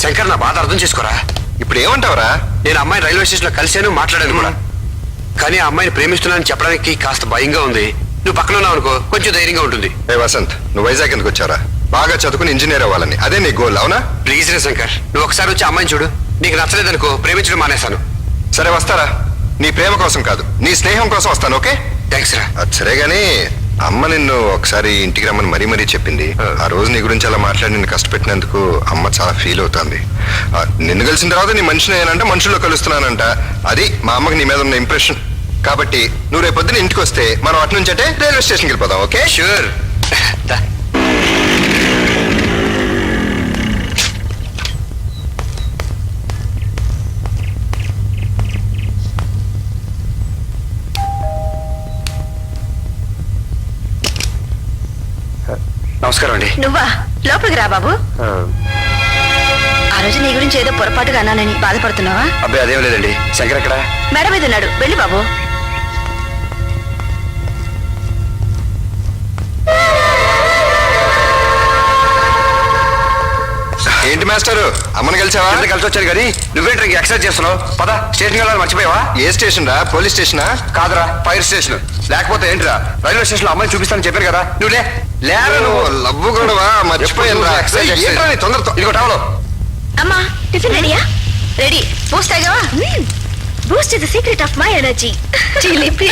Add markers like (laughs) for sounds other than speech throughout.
శంకర్ నా బాధ అర్థం చేసుకోరా? ఇప్పుడు ఏమంటావురా? నేను అమ్మాయిని రైల్వే స్టేషన్లో కలిశాను మాట్లాడాను కూడా. కానీ ఆ అమ్మాయిని ప్రేమిస్తున్నానని చెప్పడానికి కాస్త భయంగా ఉంది. నువ్వు పక్కన ఉన్నావు అనుకో కొంచెం ధైర్యంగా ఉంటుంది. ఏ వసంత్ నువ్వు వైజాగ్ ఎందుకు వచ్చారా బాగా చదువుకుని ఇంజనీర్ అవ్వాలని. అదే నీ గోల్ అవునా? ప్లీజ్ రే శంకర్ నువ్వు ఒకసారి వచ్చి అమ్మాయిని చూడు. నీకు నచ్చలేదనుకో ప్రేమించడం మానేశాను. సరే వస్తారా? నీ ప్రేమ కోసం కాదు నీ స్నేహం కోసం వస్తాను ఓకే? థ్యాంక్స్ రా. సరే గానీ అమ్మ నిన్ను ఒకసారి ఇంటికి రమ్మని మరీ మరీ చెప్పింది. ఆ. రోజు నీ గురించి అలా మాట్లాడి నిన్ను కష్టపెట్టినందుకు అమ్మ చాలా ఫీల్ అవుతుంది. నిన్ను కలిసిన తర్వాత నీ మనిషిని ఏనంటే మనుషుల్లో కలుస్తున్నానంట. అది మా అమ్మకి నీ మీద ఉన్న ఇంప్రెషన్ కాబట్టి నువ్వు రేపు పొద్దున ఇంటికి వస్తే మనం అటు నుంచి అంటే రైల్వే స్టేషన్కి వెళ్ళిపోదాం ఓకే? షూర్ నమస్కారం అండి. నువ్వా? లోపలికి రా బాబు. ఆ. రోజు నీ గురించి ఏదో పొరపాటుగా అన్నానని బాధపడుతున్నావా? అబ్బాయి అదేం లేదండి. శంకర్ ఎక్కడ? మేడ మీద ఉన్నాడు. వెళ్ళి బాబు. ఏంటి మాస్టారు? అమ్మని కలిసావా? కలిసి వచ్చాను కానీ నువ్వేంటి ఇంక ఎక్సర్సైజ్ చేస్తున్నావు. పద స్టేషన్ వెళ్ళాలని మర్చిపోయావా? ఏ స్టేషన్ రా పోలీస్ స్టేషనా? కాదురా ఫైర్ స్టేషన్. లేకపోతే ఏంటిరా? రైల్వే స్టేషన్లో అమ్మాయిని చూపిస్తానని చెప్పాను కదా. నువ్వు లే. లేరా నువ్వు? లవ్వు కూడా మర్చిపోయాను రా. Exercise, exercise. తొందరతో? ఇదిగో టవలో. అమ్మా టిఫిన్ రెడీయా? Ready. Boost తాగావా? Boost is the secret of my energy. చిలిపి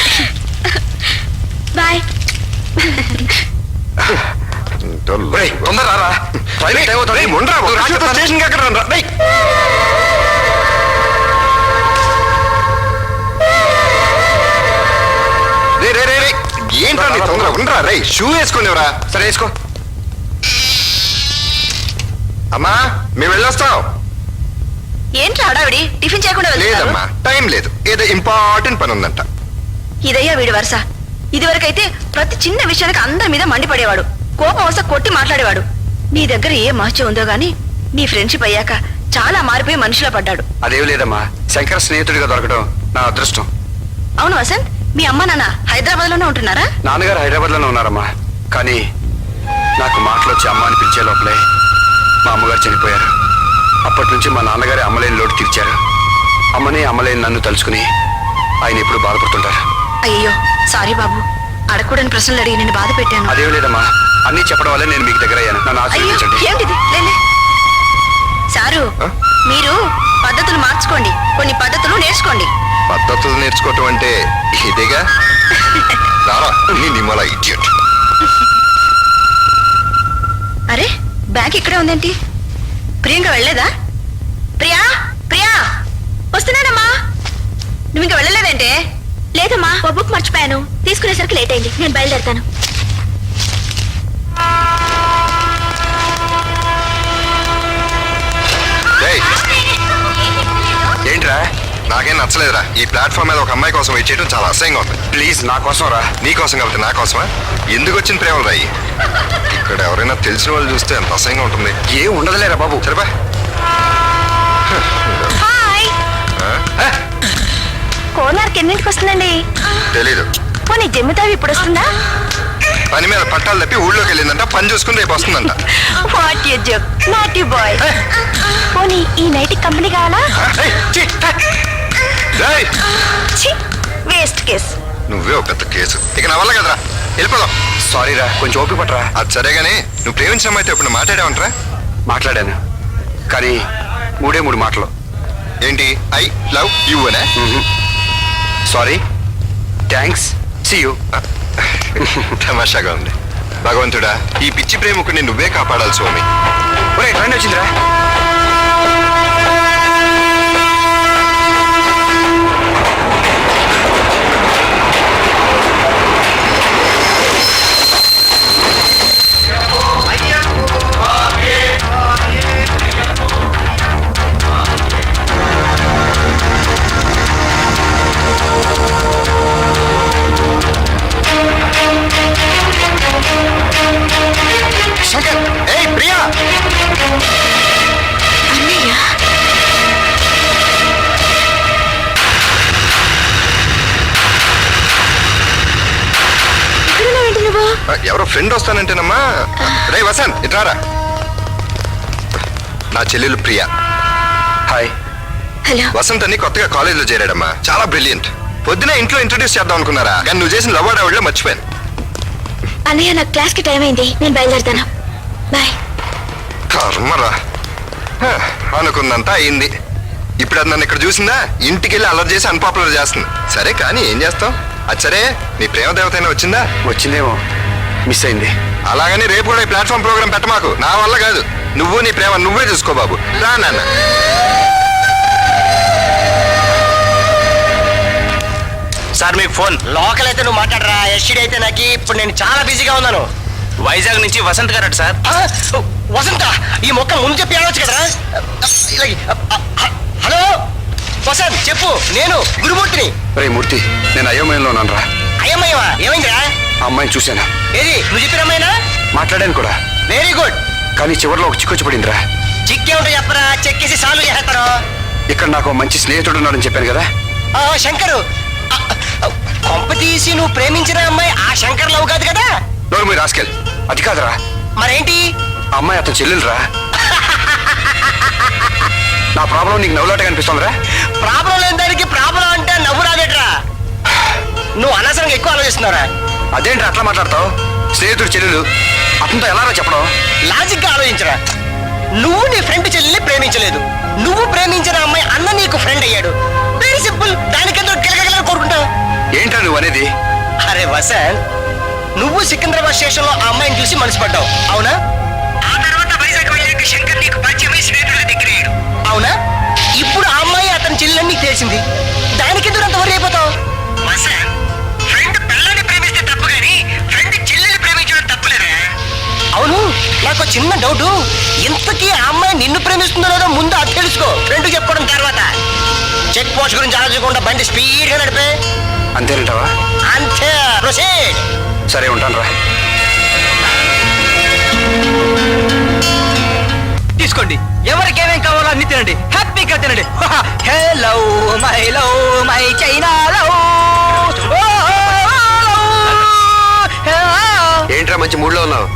బాయ్. తొందర రారా రైల్వే టైం అవుతుంది. చెప్తాను. స్టేషన్కి రేయ్. రే (laughs) ఏంట్రా నీ తొందర ఉండరా? రే షూ వేసుకునేవరా? సరే వేసుకో. అమ్మా మేము వెళ్ళొస్తాం. ఏంట్రా హడావిడి? టిఫిన్ చేయకుండా వెళ్తున్నారు? లేదమ్మా టైం లేదు. ఏదో ఇంపార్టెంట్ పని ఉందంట ఇదయ్యా వీడి వరుస. ఇదివరకైతే ప్రతి చిన్న విషయానికి అందరి మీద మండిపడేవాడు. కోపం వస్తే కొట్టి మాట్లాడేవాడు. నీ దగ్గర ఏ మహత్యం ఉందో గాని నీ ఫ్రెండ్షిప్ అయ్యాక చాలా మారిపోయి మనిషిలో పడ్డాడు. అదేం లేదమ్మా శంకర్ స్నేహితుడిగా దొరకడం నా అదృష్టం. అవును వసంత్ మీ అమ్మ నాన్న హైదరాబాద్లోనే ఉంటున్నారా? నాన్నగారు హైదరాబాద్లోనే ఉన్నారమ్మా. కానీ నాకు మాటలు వచ్చి అమ్మ పిలిచే లోపలే మా అమ్మగారు చనిపోయారు. అప్పటి నుంచి మా నాన్నగారి అమ్మలేని లోటు తీర్చారు. అమ్మని అమ్మలేని నన్ను తలుచుకుని ఆయన ఎప్పుడు బాధపడుతుంటారు. అయ్యో సారీ బాబు. అడగకూడని ప్రశ్నలు అడిగి నేను బాధ పెట్టాను. అదేం లేదమ్మా. అన్నీ చెప్పడం వల్లే నేను మీకు దగ్గర అయ్యాను నన్ను ఆశీర్వదించండి. సారు? మీరు పద్ధతులు మార్చుకోండి. కొన్ని పద్ధతులు నేర్చుకోండి. పద్ధతులు నేర్చుకోవటం అంటే ఇదేగా? రారా నీ నిమ్మల ఇడియట్ అరే బ్యాగ్ ఇక్కడే ఉందేంటి? ప్రియాంక వెళ్ళలేదా? ప్రియా ప్రియా వస్తున్నానమ్మా. నువ్వు ఇంకా వెళ్ళలేదంటే? లేదమ్మా ఓ బుక్ మర్చిపోయాను. తీసుకునేసరికి లేట్ అయింది. నేను బయలుదేరుతాను. ఏంట్రా? నాకేం నచ్చలేదురా. ఈ ప్లాట్ఫామ్ మీద ఒక అమ్మాయి కోసం వెయిట్ చేయడం చాలా అసహ్యంగా ఉంది. ప్లీజ్ నా కోసం రా నీ కోసం కాబట్టి నా కోసమా? ఎందుకు వచ్చిన ప్రేమలు రాయి ఇక్కడ ఎవరైనా తెలిసిన వాళ్ళు చూస్తే ఎంత అసహ్యంగా ఉంటుంది. ఏం ఉండదులేరా బాబు. సరేపా? కోనార్క్ ఎన్నింటికి వస్తుందండి? తెలీదు. పోనీ జమ్మితావి ఇప్పుడు వస్తుందా? పని మీద పట్టాలు తప్పి ఊళ్ళోకి వెళ్ళిందంట పని చూసుకుని రేపు వస్తుందంట. What you joke not you boy పోనీ ఈ నైట్ కంపెనీ కావాలా? ఛీ, వేస్ట్ కేస్ నువ్వే ఒక పెద్ద కేసు. ఇక నా వల్ల కదరా? వెళ్ళిపోదాం. సారీ రా కొంచెం ఓపిక పట్టరా. అది సరే గానీ నువ్వు ప్రేమించిన అమ్మాయితో ఇప్పుడు మాట్లాడావంటరా? మాట్లాడాను. కానీ మూడే మూడు మాటలు. ఏంటి? ఐ లవ్ యూ అనే? సారీ థ్యాంక్స్ సి యూ తమాషాగా ఉంది. భగవంతుడా ఈ పిచ్చి ప్రేమకుని నువ్వే కాపాడాలి స్వామి. ఒరే ట్రైన్ వచ్చిందిరా. శంకర్ ఏయ్ ప్రియా! అన్నయ్య. నువ్వు? ఎవరో ఫ్రెండ్ వస్తానంటేనమ్మా. రే వసంత్ ఇట్రారా నా చెల్లెలు ప్రియా. హాయ్. హలో. వసంత్ అని కొత్తగా కాలేజ్లో చేరాడమ్మా. చాలా బ్రిలియంట్. పొద్దున ఇంట్లో ఇంట్రొడ్యూస్ చేద్దాం అనుకున్నారా? కానీ నువ్వు చేసిన లవ్ ఆవిడలో మర్చిపోయాను. అన్నయ్య నాకు క్లాస్కి టైం అయింది. నేను బయలుదేరుతాను. బాయ్. కర్మరా. హ, అనుకున్నంత అయింది. ఇప్పుడు అది నన్ను ఇక్కడ చూసిందా? ఇంటికి వెళ్ళి అలర్ట్ చేసి అన్పాపులర్ చేస్తుంది. సరే కానీ ఏం చేస్తాం? అది సరే నీ ప్రేమ దేవత అయినా వచ్చిందా? వచ్చిందేమో. మిస్ అయింది. అలాగని రేపు కూడా ఈ ప్లాట్ఫామ్ ప్రోగ్రామ్ పెట్టమాకు. నా వల్ల కాదు. నువ్వు నీ ప్రేమ నువ్వే చూసుకో బాబు. రా నాన్న. సార్ మీకు ఫోన్. లోకల్ అయితే నువ్వు మాట్లాడరా? ఎస్టీడీ అయితే నాకు. ఇప్పుడు నేను చాలా బిజీగా ఉన్నాను. వైజాగ్ నుంచి వసంత్ గారు సార్. ఆ, వసంత? ఈ మొక్క ముందు చెప్పి ఆడవచ్చు కదరా? ఇలాగే, హలో? వసంత్ చెప్పు. నేను గురుమూర్తిని. రే మూర్తి నేను అయోమయంలో ఉన్నాను రా అయ్యమ్మయ్యవా ఏమైందిరా? ఆ అమ్మాయిని చూశాను. ఏది? నువ్వు చెప్పిన అమ్మాయినా? మాట్లాడాను కూడా. వెరీ గుడ్ కానీ చివరిలో ఒక చిక్కొచ్చి పడిందిరా చిక్కే ఉంటే చెప్పరా? చెక్కేసి సాల్వ్ చేస్తారు ఇక్కడ నాకు మంచి స్నేహితుడు ఉన్నాడని చెప్పాను కదా. ఆ, శంకరు. కొంప తీసి నువ్వు ప్రేమించిన అమ్మాయి ఆ శంకర్ లవ్ కాదు కదా? నోరు మీరు రాసుకెళ్ళి అది కాదురా. మరేంటి? అమ్మాయి అతను చెల్లెలురా. నా ప్రాబ్లం నీకు నవ్వులాట కనిపిస్తుందిరా ప్రాబ్లం లేని దానికి ప్రాబ్లం అంటే నవ్వు రాదేట్రా? నువ్వు అనవసరంగా ఎక్కువ ఆలోచిస్తున్నారా అదేంటి అట్లా మాట్లాడతావు? స్నేహితుడు చెల్లెలు అతనితో ఎలా చెప్పడం? లాజిక్గా ఆలోచించరా. నువ్వు నీ ఫ్రెండ్ చెల్లిని ప్రేమించలేదు. నువ్వు ప్రేమించిన అమ్మాయి అన్న నీకు ఫ్రెండ్ అయ్యాడు. వెరీ సింపుల్ దానికెందుకు గిలగల కోరుకుంటావు ఏంట్రా నువ్వు అనేది? అరే వసంత్ నువ్వు సికింద్రాబాద్ స్టేషన్లో ఆ అమ్మాయిని చూసి మనసు పడ్డావు అవునా? ఆ తర్వాత వైజాగ్ వెళ్ళాక శంకర్ నీకు పరిచయమై స్నేహితుల దగ్గర అవునా? ఇప్పుడు ఆ అమ్మాయి అతని చెల్లెని నీకు తెలిసింది. దానికి ఎందుకు అంత వరి అయిపోతావు? వసంత్ అవును నాకు చిన్న డౌట్. ఇంతకీ ఆ అమ్మాయి నిన్ను ప్రేమిస్తుందో లేదో ముందు అది తెలుసుకో. ఫ్రెండ్ చెప్పుకోవడం తర్వాత. చెక్ పోస్ట్ గురించి ఆలోచించకుండా బండి స్పీడ్గా నడిపే. అంతేనంటావా? అంతే ప్రొసీడ్. సరే ఉంటాను రా తీసుకోండి. ఎవరికి ఏమేం కావాలో అన్ని తినండి. హ్యాపీగా తినండి. Hello my love my China love ఏంట్రా మంచి మూడ్లో ఉన్నావు?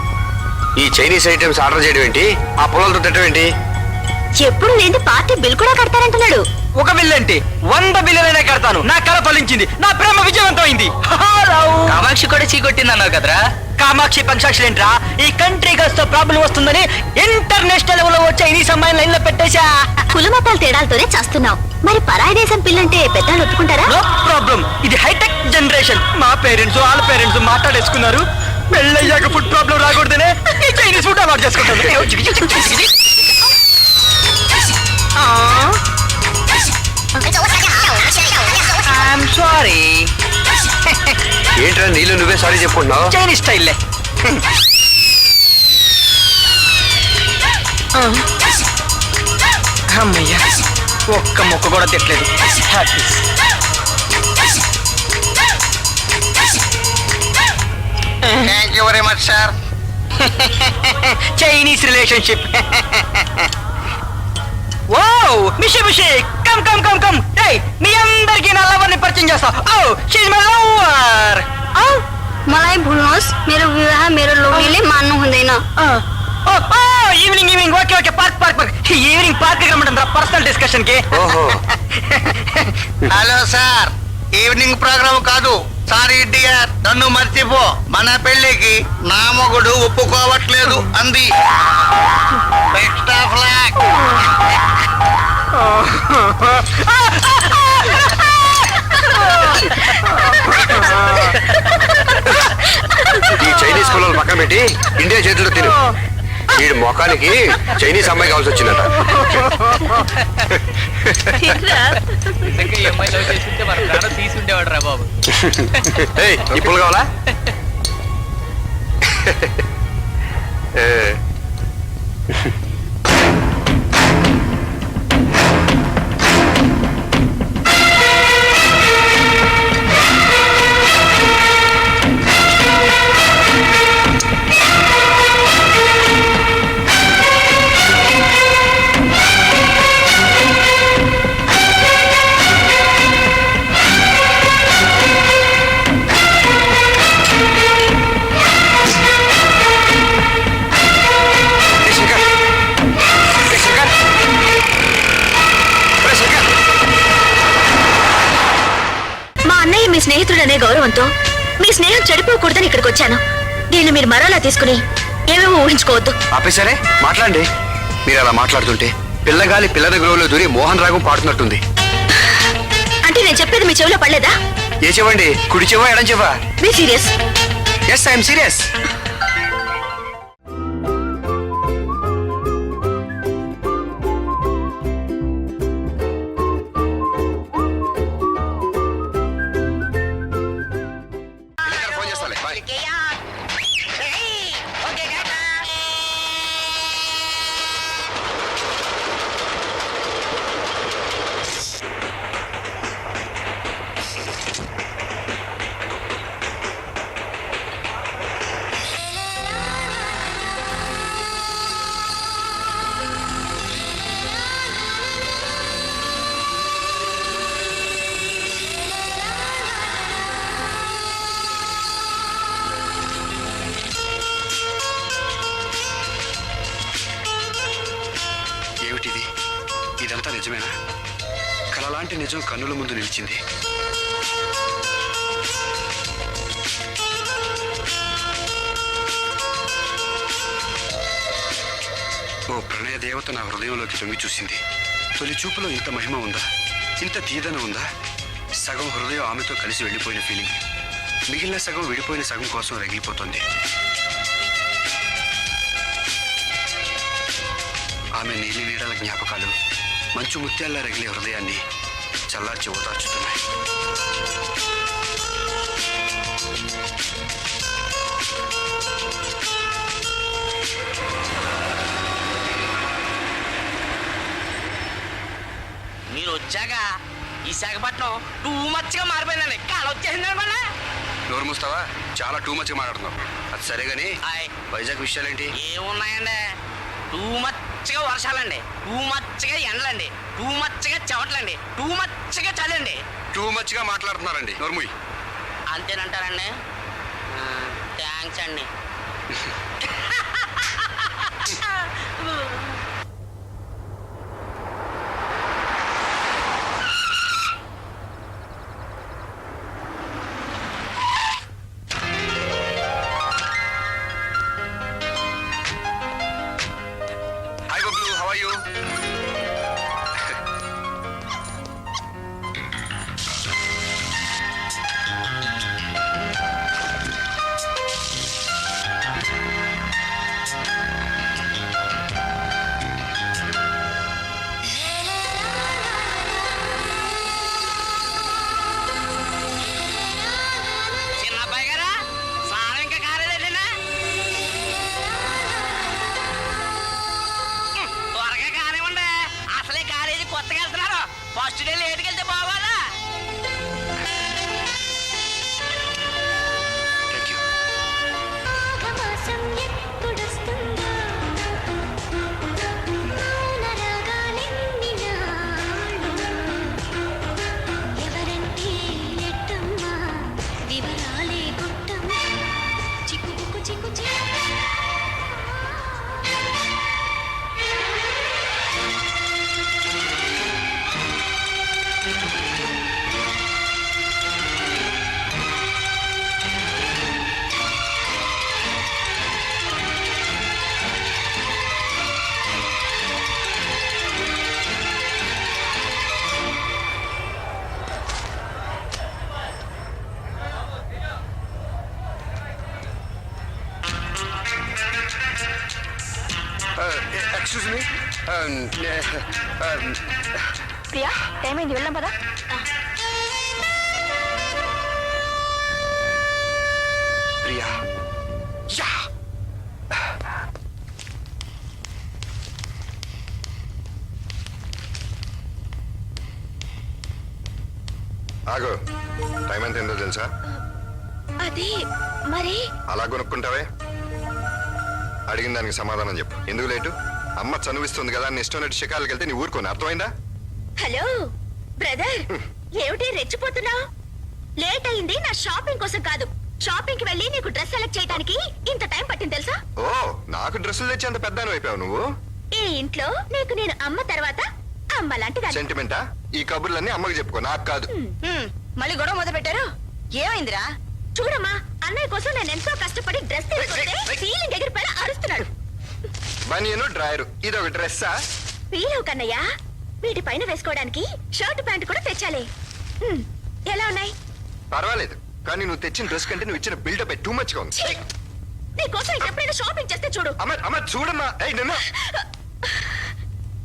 ఈ చైనీస్ ఐటమ్స్ ఆర్డర్ చేయడం ఏంటి? ఆ పొలాలతో తిట్టడం ఏంటి? ఎప్పుడు లేని పార్టీ బిల్ కూడా కడతారంటున్నాడు. ఒక బిల్ ఏంటి వంద బిల్లులైనా కడతాను. నా కళ ఫలించింది నా ప్రేమ విజయవంతమైంది. కామాక్షి కూడా చీకొట్టింది అన్నావు కదరా? కామాక్షి పంచాక్షి ఏంట్రా? ఈ కంట్రీ తో ప్రాబ్లం వస్తుందని ఇంటర్నేషనల్ లెవెల్లో వచ్చే ఈ సమయం లైన్లో పెట్టేశా కులమతాల తేడాలతోనే చేస్తున్నావు. మరి పరాయి దేశం పిల్లంటే పెద్దలు ఒప్పుకుంటారా? No problem. ఇది హైటెక్ జనరేషన్. మా పేరెంట్స్ వాళ్ళ పేరెంట్స్ మాట్లాడేసుకున్నారు. పెళ్ళయ్యాక ఫుడ్ ప్రాబ్లం రాకూడదనే ఈ చైనీస్ ఫుడ్ అలవాటు చేసుకుంటారు ఐఎమ్ సారీ ఏంట్రా నీళ్ళు నువ్వే సారీ చెప్పుకుంటున్నావు? చైనీస్ స్టైల్లే అమ్మయ్యా ఒక్క మొక్క కూడా తిట్టలేదు. Happy thank you very much sir Chinese relationship wow మిషి మిషి కమ్ కమ్ కమ్ కమ్ ఏయ్ మీ అందరికీ నా లవర్ని పరిచయం చేస్తా ఓ షీజ్ మై లవర్ मलाई भन्नुहोस् मेरो विवाह मेरो लोग्नेले मान्नु हुँदैन ఓ ఓ evening evening okay okay park park park evening park రమ్మంటారా పర్సనల్ డిస్కషన్ కి ఓహో హలో సార్ ఈవినింగ్ ప్రోగ్రామ్ కాదు Sorry dear. నన్ను మర్చిపో. మన పెళ్ళికి నా మొగుడు ఒప్పుకోవట్లేదు అంది. ఫ్లాగ్ (laughs) వీడి మొఖానికి చైనీస్ అమ్మాయి కావాల్సి వచ్చిందట. తీసుండేవాడు రా బాబు. పుల్ల కావాలా? (laughs) ఏ, స్నేహితుడనే గౌరవంతో మీ స్నేహం చెడిపోకూడదని ఇక్కడికి వచ్చాను. దీన్ని మీరు మరోలా తీసుకుని ఏమేమో ఊహించుకోవద్దు. ఆపేసరే మాట్లాడండి. మీరు అలా మాట్లాడుతుంటే పిల్లగాలి పిల్లల గ్రోలో దూరి మోహన్ రాగం పాడుతున్నట్టుంది. అంటే నేను చెప్పేది మీ చెవిలో పడలేదా? ఏ చెవండి? కుడి చెవా ఎడం చెవా? Be serious. Yes I'm serious నిజమేనా? కలలాంటి నిజం కన్నుల ముందు నిలిచింది. ఓ ప్రణయ దేవత నా హృదయంలోకి తొంగి చూసింది. తొలి చూపులో ఇంత మహిమ ఉందా? ఇంత తీదన ఉందా? సగం హృదయం ఆమెతో కలిసి వెళ్ళిపోయిన ఫీలింగ్ మిగిలిన సగం విడిపోయిన సగం కోసం రగిలిపోతుంది. ఆమె నీలి నీడల జ్ఞాపకాలు మంచు ముత్యాల్లా రగిలే హృదయాన్ని చల్లార్చి ఓదార్చుతున్నాయి. మీరు వచ్చాక విశాఖపట్నం టూ మచ్గా మారిపోయిందండి. కాలు వచ్చేసింది అనమాట నోరు మూస్తావా? చాలా టూ మచ్గా మాట్లాడుతున్నావు. అది సరే ఆయ్. వైజాగ్ విషయాలేంటి? ఏమున్నాయండి? టూ మచ్గా వర్షాలండి. టూ మచ్గా ఎండలండి. టూ మచ్గా చెమటలండి టూ మచ్గా చలండి టూ మచ్గా మాట్లాడుతున్నారండి. నోర్ముయ్. అంతేనంటారండి? థ్యాంక్స్ అండి. (laughs) Hi Bablu excuse me Priya time అయింది వెళ్ళాం పదా ప్రియా. యా. ఆగు. టైం ఎంత ఏందో తెలుసా? అది మరి? అలా కొనుక్కుంటావే? అడిగిన దానికి సమాధానం చెప్పు. ఎందుకు లేటు? అమ్మ చనువిస్తుంది కదా నీ ఇష్టం షికార్లకి వెళ్తే నీ ఊరుకోని. అర్థమైందా? హలో బ్రదర్ ఏమిటి రెచ్చిపోతున్నావు? లేట్ అయింది నా షాపింగ్ కోసం కాదు. షాపింగ్కి వెళ్ళి నీకు డ్రెస్ సెలెక్ట్ చేయడానికి ఇంత టైం పట్టింది తెలుసా? ఓ నాకు డ్రెస్సులు తెచ్చి అంత పెద్ద అయిపోయావు నువ్వు? ఈ ఇంట్లో నీకు నేను అమ్మ తర్వాత అమ్మ లాంటి సెంటిమెంటా ఈ కబుర్లన్నీ అమ్మకి చెప్పుకో నాకు కాదు. మళ్ళీ గొడవ మొదలు పెట్టారు? ఏమైందిరా? చూడమ్మా అన్నయ్య కోసం నేను ఎంతో కష్టపడి డ్రెస్ తీసుకుంటే సీలింగ్ ఎగిరిపోయిన అరుస్తున్నాడు. బనియను డ్రాయరు. ఇది ఒక డ్రెస్సా? వీలవు కన్నయ్య. వీటి పైన వేసుకోవడానికి షర్ట్ ప్యాంట్ కూడా తెచ్చాలి. హ్మ్, ఎలా ఉన్నాయి? పర్వాలేదు. కానీ నువ్వు తెచ్చిన డ్రెస్ కంటే నువ్వు ఇచ్చిన బిల్డప్ టూ మచ్గా ఉంది. ఛీ! నీకోసం ఎప్పుడైనా షాపింగ్ చేస్తే చూడు. అమ్మ అమ్మ చూడమ్మా. ఏయ్ నిన్న.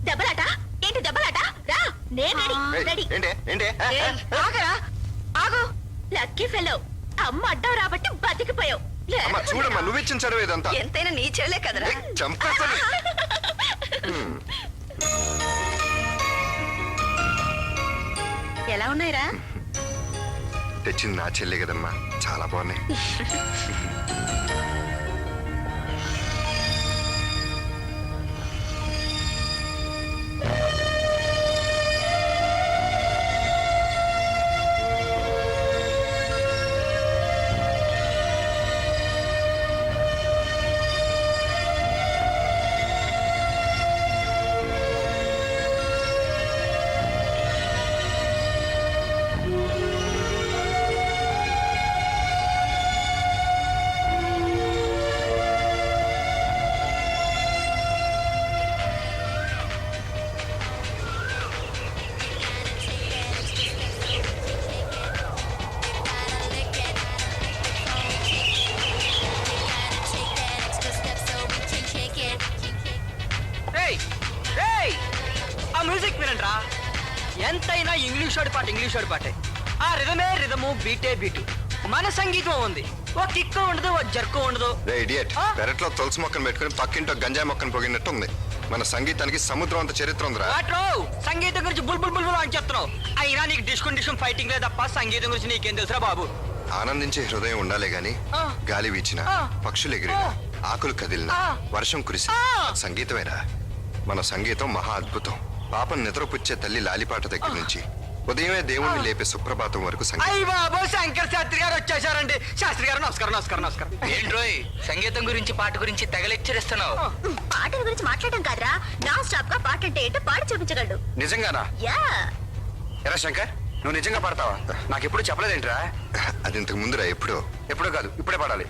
దెబ్బలాట? ఏంటి దెబ్బలాట? రా నేను రెడీ ఏయ్, రెడీ. ఏంటి ఏంటి? ఆ, ఏయ్, ఆ, ఆగరా? ఆగు. Lucky fellow. అమ్మ అడ్డం రాబట్టి బతికిపోయావు. అమ్మ చూడమ్మా నువ్వు ఇచ్చిన చదువు ఇదంతా. ఎంతైనా నీ చెల్లే కదరా. చంపేస్తాను. ఎలా ఉన్నాయిరా? తెచ్చింది నా చెల్లె కదమ్మా. చాలా బాగున్నాయి. (laughs) సంగీతం ఉంది ఓ కిక్కు ఉండదు ఓ జర్కు ఉండదు రే ఇడియట్ ఆ? పెరట్లో తులసి మొక్కను పెట్టుకుని పక్కింటో గంజాయి మొక్కను పొగినట్టు ఉంది మన సంగీతానికి సముద్రం అంత చరిత్ర ఉందిరా సంగీతం గురించి బుల్ బుల్ బుల్ బుల్ అని చెప్తున్నావు అయినా నీకు డిస్కున్ డిస్కున్ ఫైటింగ్ లే తప్ప సంగీతం గురించి నీకేం తెలుసురా బాబు ఆనందించే హృదయం ఉండాలే గాని ఆ. గాలి వీచిన ఆ. పక్షులు ఎగిరిన ఆ. ఆకులు కదిలిన ఆ. వర్షం కురిసి ఆ. సంగీతమేరా మన సంగీతం మహా అద్భుతం పాపం నిద్రపుచ్చే తల్లి లాలిపాట దగ్గర నుంచి ఉదయమే దేవుణ్ణి లేపే సుప్రభాతం వరకు సంగీతం. అయ్య బాబు శంకర్ శాస్త్రి గారు వచ్చేసారండి శాస్త్రి గారు నమస్కారం నమస్కారం నమస్కారం. ఏంట్రోయ్ సంగీతం గురించి పాట గురించి తెగ లెక్చర్ ఇస్తున్నావు. పాటల గురించి మాట్లాడడం కాదురా. నాన్ స్టాప్గా పాట అంటే ఏంటో పాడి చూపించగలడు. నిజంగానా? యా. ఎరా శంకర్ నువ్వు నిజంగా పడతావా? నాకు ఎప్పుడు చెప్పలేదేంట్రా? అది ఇంతకు ముందురా ఎప్పుడో. ఎప్పుడో కాదు ఇప్పుడే పడాలి.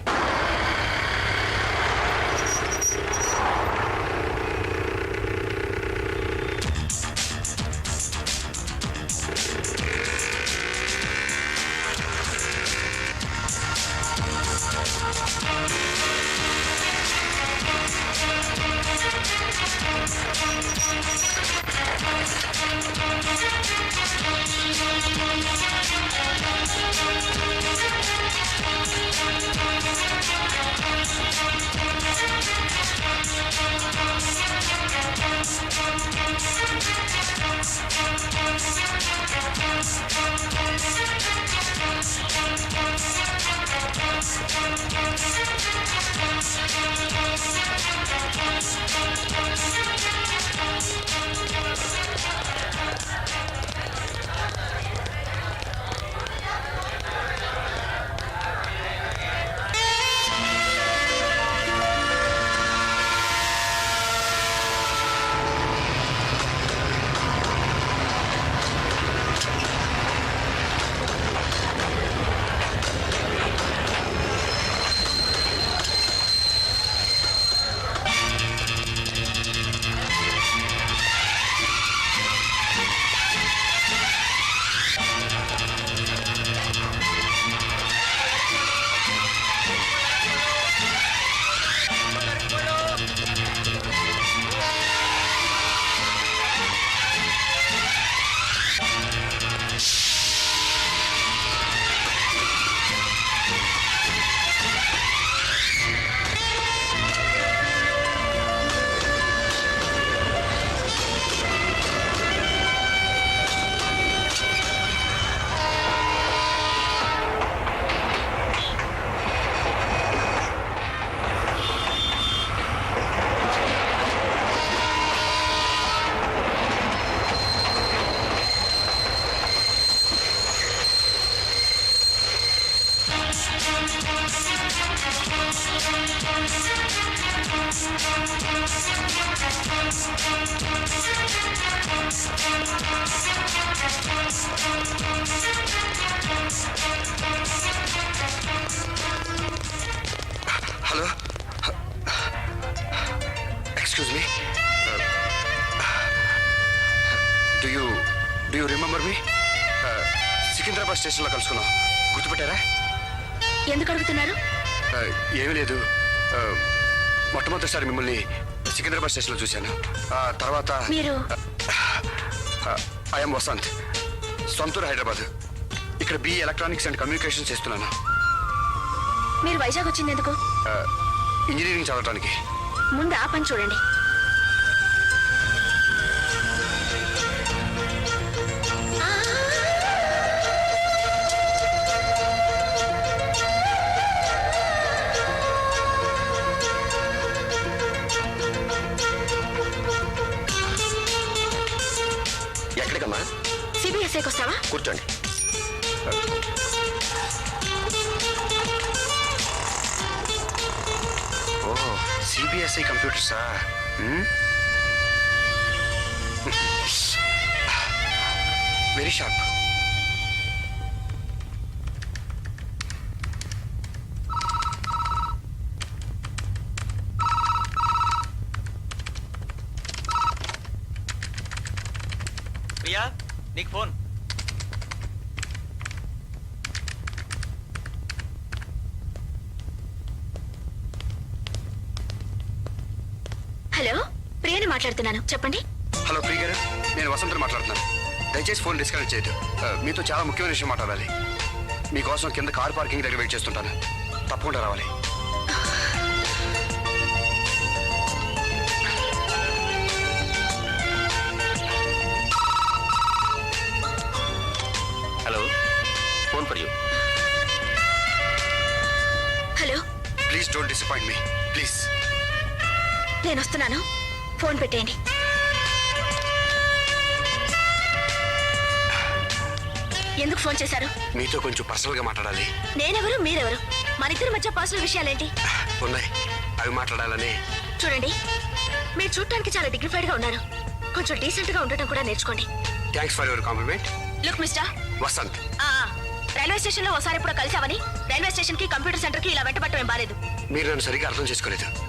Hello. Excuse me do you do you remember me Secunderabad స్టేషన్లో కలుసుకున్నాం. గుర్తుపెట్టారా? ఎందుకు అడుగుతున్నారు? ఏమీ లేదు. మొట్టమొదటిసారి మిమ్మల్ని సికింద్రాబాద్ స్టేషన్లో చూశాను. ఆ తర్వాత మీరు? ఐఎమ్ వసంత్. సొంతూరు హైదరాబాద్. ఇక్కడ బి ఎలక్ట్రానిక్స్ అండ్ కమ్యూనికేషన్ చేస్తున్నాను. మీరు వైజాగ్ వచ్చింది ఎందుకు? ఇంజనీరింగ్ చదవడానికి ముందు ఆ పని చూడండి. సిబిఎస్ఐకి వస్తావా కూర్చోండి. ఓ సిబిఎస్ఈ కంప్యూటర్సా వెరీ షార్ప్ (laughs) చెప్పండి. హలో ప్రియ గారు నేను వసంత్ మాట్లాడుతున్నాను. దయచేసి ఫోన్ డిస్కనెక్ట్ చేయదు మీతో చాలా ముఖ్యమైన విషయం మాట్లాడాలి. మీకోసం కింద కార్ పార్కింగ్ దగ్గర వెయిట్ చేస్తుంటాను. తప్పకుండా రావాలి. Hello phone for you. Hello. Please don't disappoint me. Please. నేను వస్తున్నాను. ఫోన్ పెట్టేయండి. ఎందుకు ఫోన్ చేశారు? మీతో కొంచెం పర్సనల్గా మాట్లాడాలి. నేనెవరు మీరెవరు? మన ఇద్దరి మధ్య పర్సనల్ విషయాలేంటి? ఉన్నాయి. అవి మాట్లాడాలని. చూడండి మీరు చూడటానికి చాలా డిగ్నిఫైడ్గా ఉన్నారు. కొంచెం డీసెంట్గా ఉండటం కూడా నేర్చుకోండి. Thanks for your compliment look mister Vasanth. ఆ, రైల్వే స్టేషన్లో ఒకసారి ఎప్పుడో కలిసావని రైల్వే స్టేషన్కి కంప్యూటర్ సెంటర్కి ఇలా వెంటబట్టం ఏం బాలేదు. మీరు నన్ను సరిగ్గా అర్థం చేసుకోలేదు.